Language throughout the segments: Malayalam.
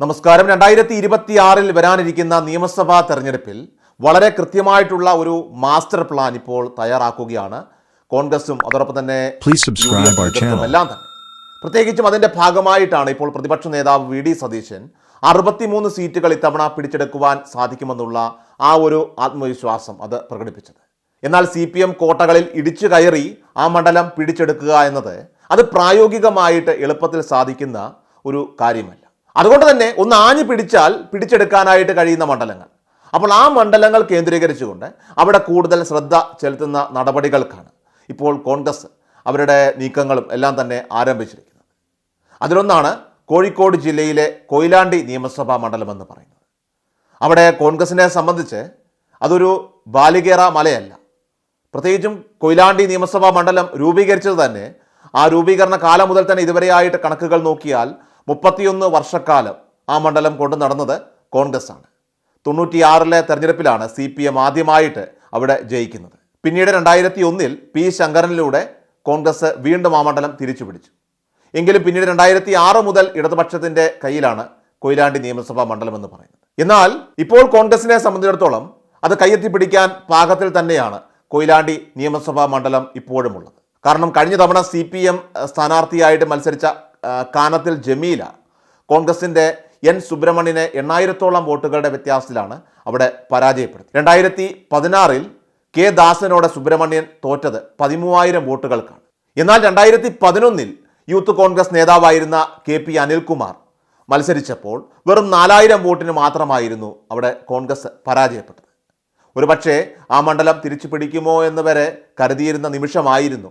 നമസ്കാരം. രണ്ടായിരത്തി ഇരുപത്തി ആറിൽ വരാനിരിക്കുന്ന നിയമസഭാ തെരഞ്ഞെടുപ്പിൽ വളരെ കൃത്യമായിട്ടുള്ള ഒരു മാസ്റ്റർ പ്ലാൻ ഇപ്പോൾ തയ്യാറാക്കുകയാണ്. കോൺഗ്രസും അതോടൊപ്പം തന്നെ എല്ലാം തന്നെ. പ്രത്യേകിച്ചും അതിന്റെ ഭാഗമായിട്ടാണ് ഇപ്പോൾ പ്രതിപക്ഷ നേതാവ് വി ഡി സതീശൻ അറുപത്തിമൂന്ന് സീറ്റുകൾ ഇത്തവണ പിടിച്ചെടുക്കുവാൻ സാധിക്കുമെന്നുള്ള ആ ഒരു ആത്മവിശ്വാസം അത് പ്രകടിപ്പിച്ചത്. എന്നാൽ സി പി എം കോട്ടകളിൽ ഇടിച്ചു കയറി ആ മണ്ഡലം പിടിച്ചെടുക്കുക എന്നത് അത് പ്രായോഗികമായിട്ട് എളുപ്പത്തിൽ സാധിക്കുന്ന ഒരു കാര്യമല്ല. അതുകൊണ്ട് തന്നെ ഒന്ന് ആഞ്ഞു പിടിച്ചാൽ പിടിച്ചെടുക്കാനായിട്ട് കഴിയുന്ന മണ്ഡലങ്ങൾ. അപ്പോൾ ആ മണ്ഡലങ്ങൾ കേന്ദ്രീകരിച്ചുകൊണ്ട് അവിടെ കൂടുതൽ ശ്രദ്ധ ചെലുത്തുന്ന നടപടികൾക്കാണ് ഇപ്പോൾ കോൺഗ്രസ് അവരുടെ നീക്കങ്ങളും എല്ലാം തന്നെ ആരംഭിച്ചിരിക്കുന്നത്. അതിലൊന്നാണ് കോഴിക്കോട് ജില്ലയിലെ കൊയിലാണ്ടി നിയമസഭാ മണ്ഡലം എന്ന് പറയുന്നത്. അവിടെ കോൺഗ്രസിനെ സംബന്ധിച്ച് അതൊരു ബാലികേറ മലയല്ല. പ്രത്യേകിച്ചും കൊയിലാണ്ടി നിയമസഭാ മണ്ഡലം രൂപീകരിച്ചത് തന്നെ ആ രൂപീകരണ കാലം മുതൽ തന്നെ ഇതുവരെയായിട്ട് കണക്കുകൾ നോക്കിയാൽ മുപ്പത്തിയൊന്ന് വർഷക്കാലം ആ മണ്ഡലം കൊണ്ട് നടന്നത് കോൺഗ്രസ് ആണ് തൊണ്ണൂറ്റിയാറിലെ തെരഞ്ഞെടുപ്പിലാണ് സി പി എം ആദ്യമായിട്ട് അവിടെ ജയിക്കുന്നത്. പിന്നീട് രണ്ടായിരത്തി ഒന്നിൽ പി ശങ്കരനിലൂടെ കോൺഗ്രസ് വീണ്ടും ആ മണ്ഡലം തിരിച്ചു പിടിച്ചു എങ്കിലും പിന്നീട് രണ്ടായിരത്തി ആറ് മുതൽ ഇടതുപക്ഷത്തിന്റെ കയ്യിലാണ് കൊയിലാണ്ടി നിയമസഭാ മണ്ഡലം എന്ന് പറയുന്നത്. എന്നാൽ ഇപ്പോൾ കോൺഗ്രസിനെ സംബന്ധിച്ചിടത്തോളം അത് കയ്യെത്തിപ്പിടിക്കാൻ പാകത്തിൽ തന്നെയാണ് കൊയിലാണ്ടി നിയമസഭാ മണ്ഡലം ഇപ്പോഴുമുള്ളത്. കാരണം കഴിഞ്ഞ തവണ സി പി എം സ്ഥാനാർത്ഥിയായിട്ട് മത്സരിച്ച കാനത്തിൽ ജമീല കോൺഗ്രസിന്റെ എൻ സുബ്രഹ്മണ്യനെ എണ്ണായിരത്തോളം വോട്ടുകളുടെ വ്യത്യാസത്തിലാണ് അവിടെ പരാജയപ്പെടുത്തി. രണ്ടായിരത്തി പതിനാറിൽ കെ ദാസനോട് സുബ്രഹ്മണ്യൻ തോറ്റത് പതിമൂവായിരം വോട്ടുകൾക്കാണ്. എന്നാൽ രണ്ടായിരത്തി പതിനൊന്നിൽ യൂത്ത് കോൺഗ്രസ് നേതാവായിരുന്ന കെ പി അനിൽകുമാർ മത്സരിച്ചപ്പോൾ വെറും നാലായിരം വോട്ടിന് മാത്രമായിരുന്നു അവിടെ കോൺഗ്രസ് പരാജയപ്പെട്ടത്. ഒരുപക്ഷേ ആ മണ്ഡലം തിരിച്ചു പിടിക്കുമോ എന്ന് വരെ കരുതിയിരുന്ന നിമിഷമായിരുന്നു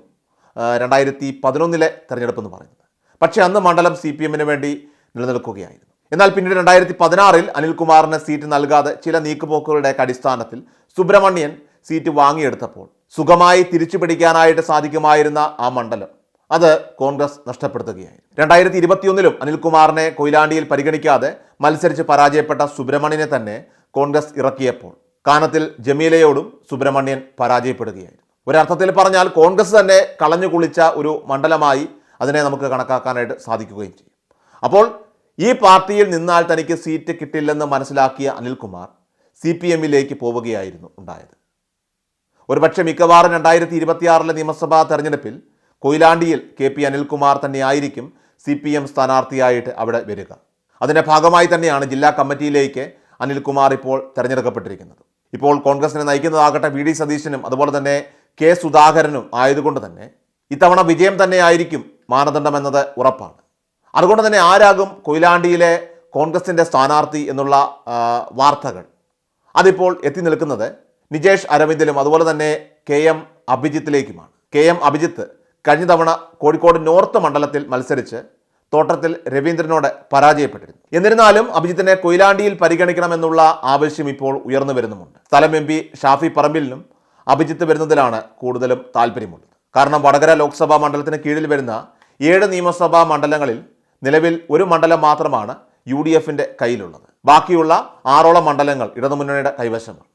രണ്ടായിരത്തി പതിനൊന്നിലെ തെരഞ്ഞെടുപ്പ് എന്ന് പറയുന്നത്. പക്ഷേ അന്ന് മണ്ഡലം സി പി എമ്മിന് വേണ്ടി നിലനിൽക്കുകയായിരുന്നു. എന്നാൽ പിന്നീട് രണ്ടായിരത്തി പതിനാറിൽ അനിൽകുമാറിന് സീറ്റ് നൽകാതെ ചില നീക്കുപോക്കുകളുടെ അടിസ്ഥാനത്തിൽ സുബ്രഹ്മണ്യൻ സീറ്റ് വാങ്ങിയെടുത്തപ്പോൾ സുഖമായി തിരിച്ചു പിടിക്കാനായിട്ട് സാധിക്കുമായിരുന്ന ആ മണ്ഡലം അത് കോൺഗ്രസ് നഷ്ടപ്പെടുത്തുകയായിരുന്നു. രണ്ടായിരത്തി ഇരുപത്തിയൊന്നിലും അനിൽകുമാറിനെ കൊയിലാണ്ടിയിൽ പരിഗണിക്കാതെ മത്സരിച്ച് പരാജയപ്പെട്ട സുബ്രഹ്മണ്യനെ തന്നെ കോൺഗ്രസ് ഇറക്കിയപ്പോൾ കാനത്തിൽ ജമീലയോടും സുബ്രഹ്മണ്യൻ പരാജയപ്പെടുകയായിരുന്നു. ഒരർത്ഥത്തിൽ പറഞ്ഞാൽ കോൺഗ്രസ് തന്നെ കളഞ്ഞു കുളിച്ച ഒരു മണ്ഡലമായി അതിനെ നമുക്ക് കണക്കാക്കാനായിട്ട് സാധിക്കുകയും ചെയ്യും. അപ്പോൾ ഈ പാർട്ടിയിൽ നിന്നാൽ തനിക്ക് സീറ്റ് കിട്ടില്ലെന്ന് മനസ്സിലാക്കിയ അനിൽകുമാർ സി പി എമ്മിലേക്ക് പോവുകയായിരുന്നു ഉണ്ടായത്. ഒരുപക്ഷെ മിക്കവാറും രണ്ടായിരത്തി ഇരുപത്തിയാറിലെ നിയമസഭാ തെരഞ്ഞെടുപ്പിൽ കൊയിലാണ്ടിയിൽ കെ പി അനിൽകുമാർ തന്നെയായിരിക്കും സി പി എം സ്ഥാനാർത്ഥിയായിട്ട് അവിടെ വരിക. അതിന്റെ ഭാഗമായി തന്നെയാണ് ജില്ലാ കമ്മിറ്റിയിലേക്ക് അനിൽകുമാർ ഇപ്പോൾ തിരഞ്ഞെടുക്കപ്പെട്ടിരിക്കുന്നത്. ഇപ്പോൾ കോൺഗ്രസിനെ നയിക്കുന്നതാകട്ടെ വി ഡി സതീശനും അതുപോലെ തന്നെ കെ സുധാകരനും ആയതുകൊണ്ട് തന്നെ ഇത്തവണ വിജയം തന്നെയായിരിക്കും മാനദണ്ഡമെന്നത് ഉറപ്പാണ്. അതുകൊണ്ട് തന്നെ ആരാകും കൊയിലാണ്ടിയിലെ കോൺഗ്രസിന്റെ സ്ഥാനാർത്ഥി എന്നുള്ള വാർത്തകൾ. അതിപ്പോൾ എത്തി നിൽക്കുന്നത് നിജേഷ് അരവിന്ദിലും അതുപോലെ തന്നെ കെ എം അഭിജിത്തിലേക്കുമാണ്. കെ എം അഭിജിത്ത് കഴിഞ്ഞ തവണ കോഴിക്കോട് നോർത്ത് മണ്ഡലത്തിൽ മത്സരിച്ച് തോട്ടത്തിൽ രവീന്ദ്രനോട് പരാജയപ്പെട്ടിരുന്നു. എന്നിരുന്നാലും അഭിജിത്തിനെ കൊയിലാണ്ടിയിൽ പരിഗണിക്കണമെന്നുള്ള ആവശ്യം ഇപ്പോൾ ഉയർന്നു വരുന്നുമുണ്ട്. സ്ഥലം എം ഷാഫി പറമ്പിലിനും അഭിജിത്ത് വരുന്നതിലാണ് കൂടുതലും താല്പര്യമുള്ളത്. കാരണം വടകര ലോക്സഭാ മണ്ഡലത്തിന് കീഴിൽ വരുന്ന ഏഴ് നിയമസഭാ മണ്ഡലങ്ങളിൽ നിലവിൽ ഒരു മണ്ഡലം മാത്രമാണ് യു ഡി എഫിന്റെ കയ്യിലുള്ളത്. ബാക്കിയുള്ള ആറോളം മണ്ഡലങ്ങൾ ഇടതുമുന്നണിയുടെ കൈവശമാണ്.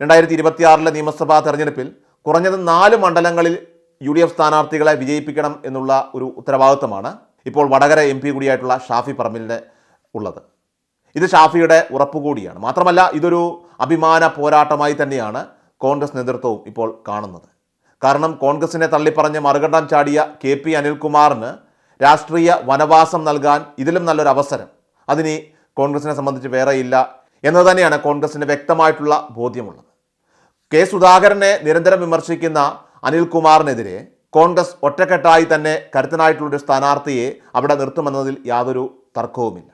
രണ്ടായിരത്തി ഇരുപത്തിയാറിലെ നിയമസഭാ തെരഞ്ഞെടുപ്പിൽ കുറഞ്ഞത് നാല് മണ്ഡലങ്ങളിൽ യു ഡി എഫ് സ്ഥാനാർത്ഥികളെ വിജയിപ്പിക്കണം എന്നുള്ള ഒരു ഉത്തരവാദിത്തമാണ് ഇപ്പോൾ വടകര എം പി കൂടിയായിട്ടുള്ള ഷാഫി പറമ്പിലിന് ഉള്ളത്. ഇത് ഷാഫിയുടെ ഉറപ്പുകൂടിയാണ് മാത്രമല്ല ഇതൊരു അഭിമാന പോരാട്ടമായി തന്നെയാണ് കോൺഗ്രസ് നേതൃത്വവും ഇപ്പോൾ കാണുന്നത്. കാരണം കോൺഗ്രസിനെ തള്ളിപ്പറഞ്ഞ് മറുകണ്ഠം ചാടിയ കെ പി അനിൽകുമാറിന് രാഷ്ട്രീയ വനവാസം നൽകാൻ ഇതിലും നല്ലൊരു അവസരം. അതിനി കോൺഗ്രസിനെ സംബന്ധിച്ച് വേറെയില്ല എന്ന് തന്നെയാണ് കോൺഗ്രസിന് വ്യക്തമായിട്ടുള്ള ബോധ്യമുള്ളത്. കെ സുധാകരനെ നിരന്തരം വിമർശിക്കുന്ന അനിൽകുമാറിനെതിരെ കോൺഗ്രസ് ഒറ്റക്കെട്ടായി തന്നെ കരുത്തനായിട്ടുള്ളൊരു സ്ഥാനാർത്ഥിയെ അവിടെ നിർത്തുമെന്നതിൽ യാതൊരു തർക്കവുമില്ല.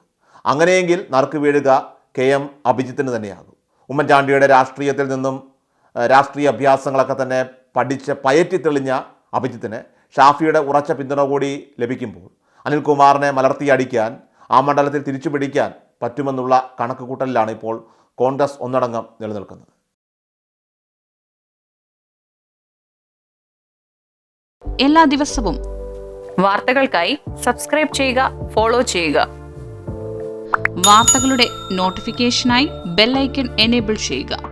അങ്ങനെയെങ്കിൽ നറുക്ക് വീഴുക കെ എം അഭിജിത്തിന് തന്നെയാകും. ഉമ്മൻചാണ്ടിയുടെ രാഷ്ട്രീയത്തിൽ നിന്നും രാഷ്ട്രീയ അഭ്യാസങ്ങളൊക്കെ തന്നെ പഠിച്ച് പയറ്റി തെളിഞ്ഞ അഭിജിത്തിന് ഷാഫിയുടെ ഉറച്ച പിന്തുണ കൂടി ലഭിക്കുമ്പോൾ അനിൽകുമാറിനെ മലർത്തിയടിക്കാൻ ആ മണ്ഡലത്തിൽ തിരിച്ചു പിടിക്കാൻ പറ്റുമെന്നുള്ള കണക്കുകൂട്ടലിലാണ് ഇപ്പോൾ കോൺഗ്രസ് ഒന്നടങ്കം നിലനിൽക്കുന്നത്. എല്ലാ ദിവസവും വാർത്തകൾക്കായി സബ്സ്ക്രൈബ് ചെയ്യുക ഫോളോ ചെയ്യുക. വാർത്തകളുടെ നോട്ടിഫിക്കേഷനായി ബെല്ലൈക്കൺ എനേബിൾ ചെയ്യുക.